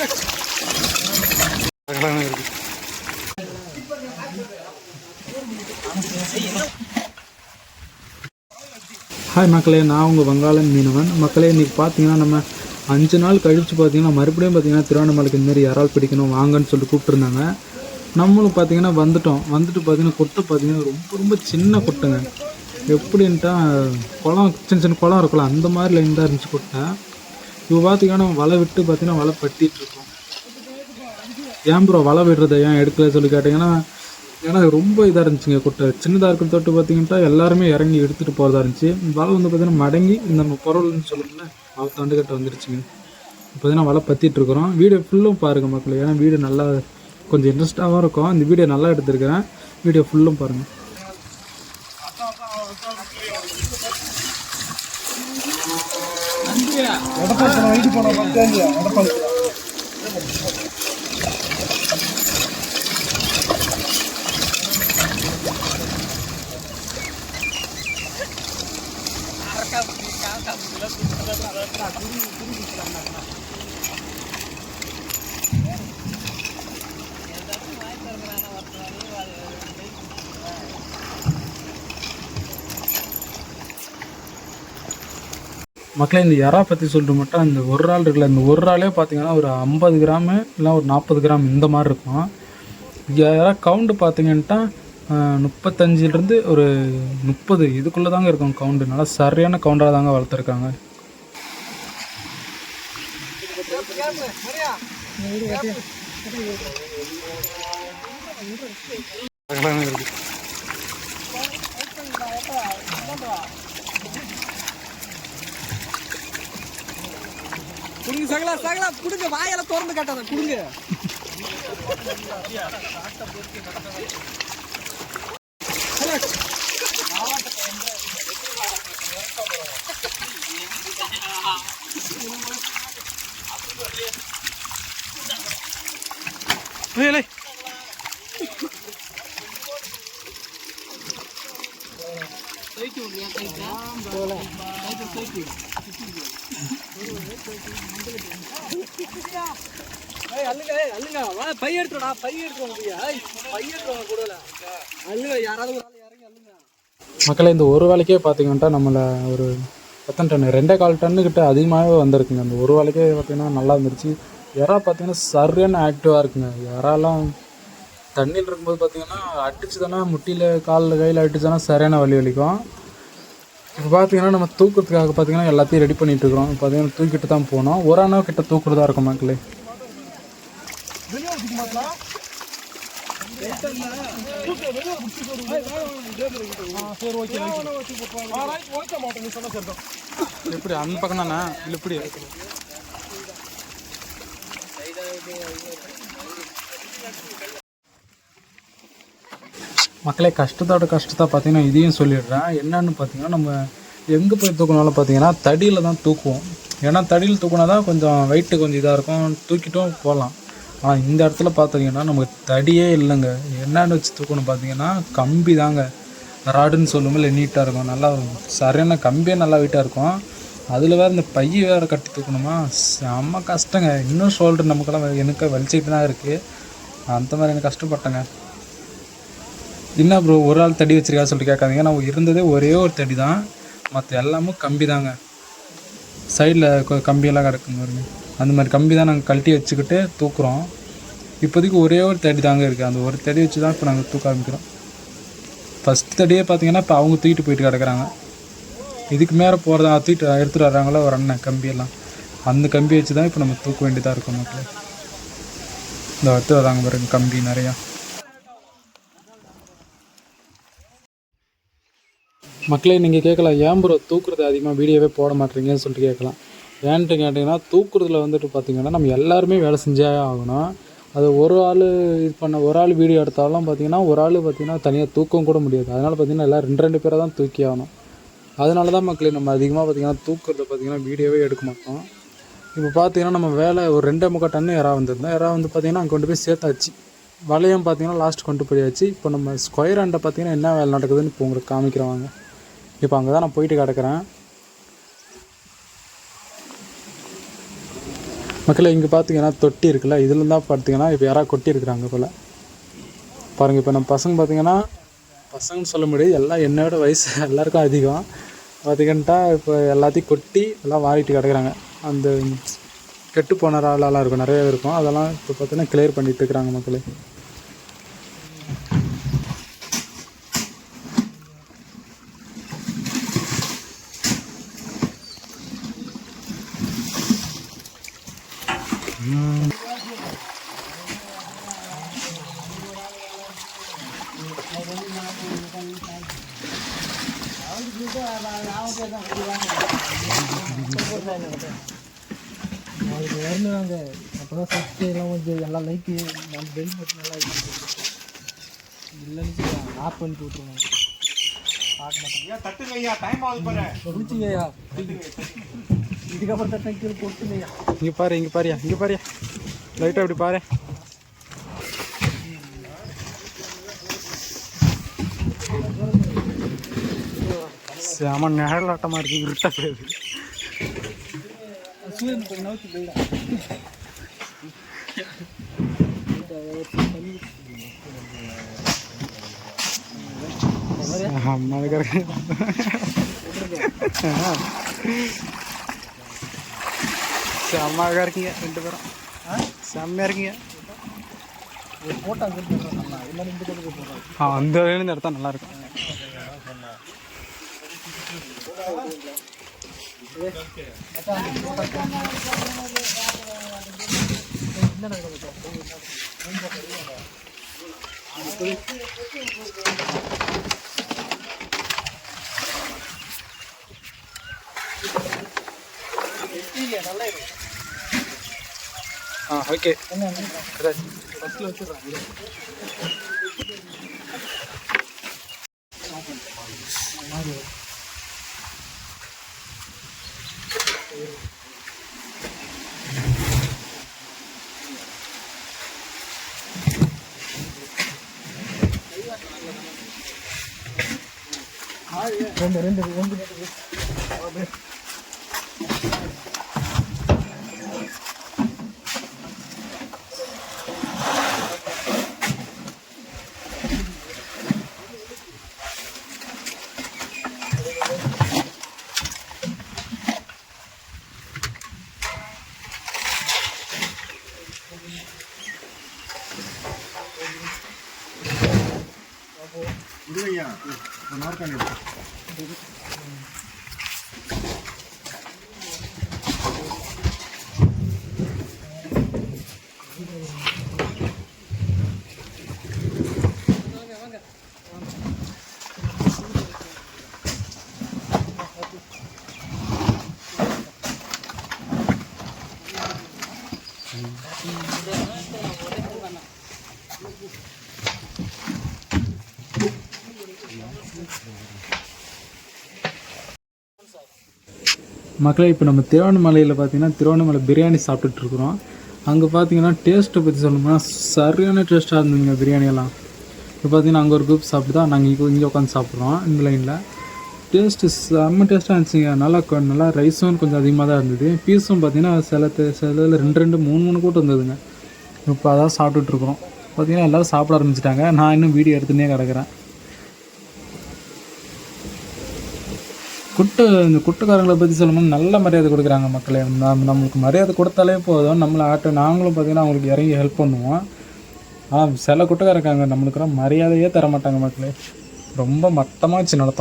Hi மக்களே நான் உங்கள் வங்காளன் மீனவன். மக்களே இன்றைக்கி பார்த்தீங்கன்னா நம்ம அஞ்சு நாள் கழித்து பார்த்தீங்கன்னா மறுபடியும் பார்த்தீங்கன்னா திருவண்ணாமலைக்கு இந்த யாரால் பிடிக்கணும் வாங்கன்னு சொல்லிட்டு கூப்பிட்டுருந்தாங்க. நம்மளும் பார்த்தீங்கன்னா வந்துட்டோம். வந்துட்டு பார்த்தீங்கன்னா கொட்டை பார்த்தீங்கன்னா ரொம்ப ரொம்ப சின்ன கொட்டைங்க. எப்படின்ட்டா குளம் சின்ன சின்ன குளம் இருக்கலாம் அந்த மாதிரி லைன் தான் இருந்துச்சு கொட்டை. இப்போ பார்த்திங்கன்னா வலை விட்டு பார்த்தீங்கன்னா வலை பட்டிட்டு இருக்கோம் ஏன் ப்ரோ வலை விடுறத ஏன் எடுக்கல சொல்லி கேட்டிங்கன்னா ஏன்னா ரொம்ப இதாக இருந்துச்சுங்க குட்டை. சின்னதாக இருக்கிற தொட்டு பார்த்தீங்கன்னா எல்லாருமே இறங்கி எடுத்துகிட்டு போகிறதா இருந்துச்சு. வலை வந்து பார்த்தீங்கன்னா மடங்கி இந்த நம்ம பொருள்னு சொல்லுவோம்ல தாண்டு தண்டுக்கிட்ட வந்துருச்சுங்க. இப்போ பார்த்தீங்கன்னா வலை பற்றிட்டுருக்குறோம் வீடியோ ஃபுல்லும் பாருங்கள் மக்கள். ஏன்னா வீடியோ நல்லா கொஞ்சம் இன்ட்ரெஸ்ட்டாகவும் இருக்கும். இந்த வீடியோ நல்லா எடுத்திருக்கிறேன். வீடியோ ஃபுல்லும் பாருங்கள் எடப்பாடி வீட்டு போன தேவையா எடப்பாடி Thank you. மக்களே இந்த எறா பற்றி சொல்லிட்டு மட்டும் அந்த ஒரு ஆள் இருக்குல்ல இந்த ஒரு ஆளே பார்த்தீங்கன்னா ஒரு ஐம்பது கிராமு இல்லை ஒரு நாற்பது கிராம் இந்த மாதிரி இருக்கும். எறா கவுண்டு பார்த்தீங்கன்ட்டா முப்பத்தஞ்சிலேருந்து ஒரு முப்பது இதுக்குள்ளே தாங்க இருக்கும் கவுண்டு நல்லா சரியான கவுண்டாக தாங்க வளர்த்துருக்காங்க. இருக்கு சகலா சகலா குடுங்க வாயால திறந்து காட்டாத குடுங்க. ஏலே ஏய். அல்லுங்க அல்லுங்க வா பை எடுத்துடா பை பை கூடல. அல்லுங்க யாராவது ஒரு ஆள் இறங்கி அல்லுங்க இந்த ஒரு வேலைக்கே பார்த்தீங்கன்னா நம்மளை ஒரு எத்தனை டன் ரெண்டே கால் டன்னு கிட்ட அதிகமாகவே வந்திருக்குங்க. அந்த ஒரு வேலைக்கே பார்த்தீங்கன்னா நல்லா இருந்துருச்சு. யாரா பார்த்தீங்கன்னா சரியான ஆக்டிவாக இருக்குங்க. யாராலாம் தண்ணியில் இருக்கும்போது பார்த்தீங்கன்னா அடிச்சுதானா முட்டியில் காலில் கையில் அடிச்சுதானா சரியான வலி வலிக்கும். இப்போ பார்த்தீங்கன்னா நம்ம தூக்கிறதுக்காக பார்த்தீங்கன்னா எல்லாத்தையும் ரெடி பண்ணிட்டு இருக்கிறோம். இப்போ பார்த்தீங்கன்னா தூக்கிட்டு தான் போனோம். ஒரு அண்ணா கிட்ட தூக்குறதா இருக்கும் மக்களே. எப்படி? அந்த பக்கம் தானே? இல்லை இப்படி. மக்களே கஷ்டத்தோட கஷ்டத்தை பார்த்தீங்கன்னா இதையும் சொல்லிடுறேன். என்னன்னு பார்த்தீங்கன்னா நம்ம எங்கே போய் தூக்கினாலும் பார்த்தீங்கன்னா தடியில் தான் தூக்குவோம். ஏன்னா தடியில் தூக்குனா தான் கொஞ்சம் வெயிட்டு கொஞ்சம் இதாக இருக்கும். தூக்கிட்டும் போகலாம் ஆனால் இந்த இடத்துல பார்த்தீங்கன்னா நமக்கு தடியே இல்லைங்க. என்னென்னு வச்சு தூக்கணும் பார்த்தீங்கன்னா கம்பி தாங்க. ராடுன்னு சொல்லும்போது நீட்டாக இருக்கும். நல்லா சரியான கம்பியே நல்லா வெயிட்டாக இருக்கும். அதில் வேறு இந்த பைய வேறு கட்டி தூக்கணுமா? செம்ம கஷ்டங்க. இன்னும் ஷோல்டர் நமக்கெல்லாம் எனக்கு வலிச்சுக்கிட்டு தான் இருக்குது அந்த மாதிரி எனக்கு கஷ்டப்பட்டேங்க. என்ன ப்ரோ ஒரு ஆள் தடி வச்சிருக்கா சொல்லிட்டு கேட்காதீங்க. நான் இருந்ததே ஒரே ஒரு தடி தான். மற்ற எல்லாமும் கம்பி தாங்க. சைடில் கம்பியெல்லாம் கிடக்குங்க பாருங்க. அந்த மாதிரி கம்பி தான் நாங்கள் கழட்டி வச்சுக்கிட்டு தூக்குறோம். இப்போதைக்கு ஒரே ஒரு தடி தாங்க இருக்குது அந்த ஒரு தடி வச்சு தான் இப்போ நாங்கள் தூக்க ஆரம்பிக்கிறோம். ஃபஸ்ட் தடியே பார்த்தீங்கன்னா இப்போ அவங்க தூக்கிட்டு போயிட்டு கிடக்குறாங்க. இதுக்கு மேலே போகிறதா தூக்கிட்டு எடுத்துகிட்டு வர்றாங்களோ ஒரு அண்ணன் கம்பியெல்லாம். அந்த கம்பி வச்சு தான் இப்போ நம்ம தூக்க வேண்டியதாக இருக்கும் மக்கள். இந்த எடுத்து வராங்க பாருங்க கம்பி நிறையா. மக்களே நீங்கள் கேட்கலாம் ஏன் ப்ரோ தூக்குறது அதிகமாக வீடியோவே போட மாட்டீங்கன்னு சொல்லிட்டு கேட்கலாம். ஏன்ட்டு கேட்டிங்கன்னா தூக்குறதுல வந்துட்டு பார்த்தீங்கன்னா நம்ம எல்லாருமே வேலை செஞ்சே ஆகணும். அது ஒரு ஆள் இது பண்ண ஒரு ஆள் வீடியோ எடுத்தாலும் பார்த்தீங்கன்னா ஒரு ஆள் பார்த்தீங்கன்னா தனியாக தூக்கம் கூட முடியாது. அதனால் பார்த்தீங்கன்னா எல்லாம் ரெண்டு ரெண்டு பேரை தான் தூக்கி ஆகணும். அதனால தான் மக்களே நம்ம அதிகமாக பார்த்தீங்கன்னா தூக்குறத பார்த்தீங்கன்னா வீடியோவே எடுக்க மாட்டோம். இப்போ பார்த்தீங்கன்னா நம்ம வேலை ஒரு ரெண்டே முக்கால் டன்னு இறா வந்திருந்தோம். இறா வந்து பார்த்தீங்கன்னா அங்கே கொண்டு போய் சேர்த்தாச்சு. வளையம் பார்த்தீங்கன்னா லாஸ்ட் கொண்டு போயாச்சு. இப்போ நம்ம ஸ்கொயர் அண்டை பார்த்தீங்கன்னா என்ன வேலை நடக்குதுன்னு இப்போ உங்களுக்கு காமிக்கிறவாங்க. இப்போ அங்கே தான் நான் போயிட்டு கிடக்கிறேன். மக்களே இங்கே பார்த்தீங்கன்னா தொட்டி இருக்குல்ல இதில் தான் பார்த்தீங்கன்னா இப்போ யாராவது கொட்டி இருக்கிறாங்க போல். பாருங்கள் இப்போ நம்ம பசங்க பார்த்தீங்கன்னா பசங்கன்னு சொல்ல முடியாது எல்லாம் என்னோட வயசு எல்லாருக்கும் அதிகம். பார்த்தீங்கன்ட்டா இப்போ எல்லாத்தையும் கொட்டி எல்லாம் வாரிட்டு கிடக்குறாங்க. அந்த கெட்டு போன ராலெல்லாம் இருக்கும் நிறைய இருக்கும். அதெல்லாம் இப்போ பார்த்தீங்கன்னா கிளியர் பண்ணிகிட்டு இருக்கிறாங்க மக்களே. அதுக்கு வரணுங்க அப்போ தான் சப்ஸ்கிரைப் எல்லாம் கொஞ்சம் எல்லாம் லைக்கு நம்ம பெல் பட்டன் நல்லா இல்லைன்னு ஆஃப் பண்ணிட்டு விட்டுருவோம் பார்க்க மாட்டோம் ஐயா தட்டுங்க ஐயா டைம் ஆகுது பாரு முடிச்சுங்கய்யா இதுக்கப்புறம் தட்டை கீழே கொட்டுங்கய்யா இங்கே பாரு இங்கே பாரியா இங்கே பாரியா. லைட்டாக அப்படி பாரு. செம நிழலாட்டமாக இருக்கு இருட்டாக போகுது சூரியன் கொஞ்சம் நோக்கி போயிடா அம்மா செம்மாக இருக்கீங்க ரெண்டு பேரும். செம்மையாக இருக்கீங்க. ஆ அந்த வழியிலேருந்து எடுத்தால் நல்லாயிருக்கும் ஆ ஓகே ஃபஸ்ட்டில் வச்சுடுறாங்க ரெண்டு ரெண்டு ரெண்டு. ரெண்டு மக்களே இப்போ நம்ம திருவண்ணாமலையில் பார்த்தீங்கன்னா திருவண்ணாமலை பிரியாணி சாப்பிட்டுட்டு இருக்கிறோம். அங்கே பார்த்தீங்கன்னா டேஸ்ட்டை பற்றி சொல்லணும்னா சரியான டேஸ்ட்டாக இருந்ததுங்க பிரியாணியெல்லாம் இப்போ பார்த்தீங்கன்னா அங்கே ஒரு குரூப் சாப்பிட்டு தான் நாங்கள் இங்கே இங்கே உட்காந்து சாப்பிட்றோம் இந்த லைனில் டேஸ்ட்டு செம்ம டேஸ்ட்டாக இருந்துச்சுங்க. நல்லா நல்லா ரைஸும் கொஞ்சம் அதிகமாக தான் இருந்தது. பீஸும் பார்த்தீங்கன்னா சில சிலதில் சில இதில் ரெண்டு ரெண்டு மூணு மூணு கூட்டம் இருந்ததுங்க. இப்போ அதான் சாப்பிட்டுட்ருக்குறோம் பார்த்தீங்கன்னா எல்லோரும் சாப்பிட ஆரம்பிச்சிட்டாங்க. நான் இன்னும் வீடியோ எடுத்துனே கிடக்குறேன். குட்டு இந்த குட்டுக்காரங்களை பற்றி சொல்லும்போது நல்ல மரியாதை கொடுக்குறாங்க மக்களே. நம்ம நம்மளுக்கு மரியாதை கொடுத்தாலே போதும். நம்மளை ஆட்டோ நாங்களும் பார்த்தீங்கன்னா அவங்களுக்கு இறங்கி ஹெல்ப் பண்ணுவோம். ஆனால் சில குட்டுக்காரங்க நம்மளுக்குலாம் மரியாதையே தர மாட்டாங்க மக்களே. ரொம்ப மட்டமாக வச்சு நடத்த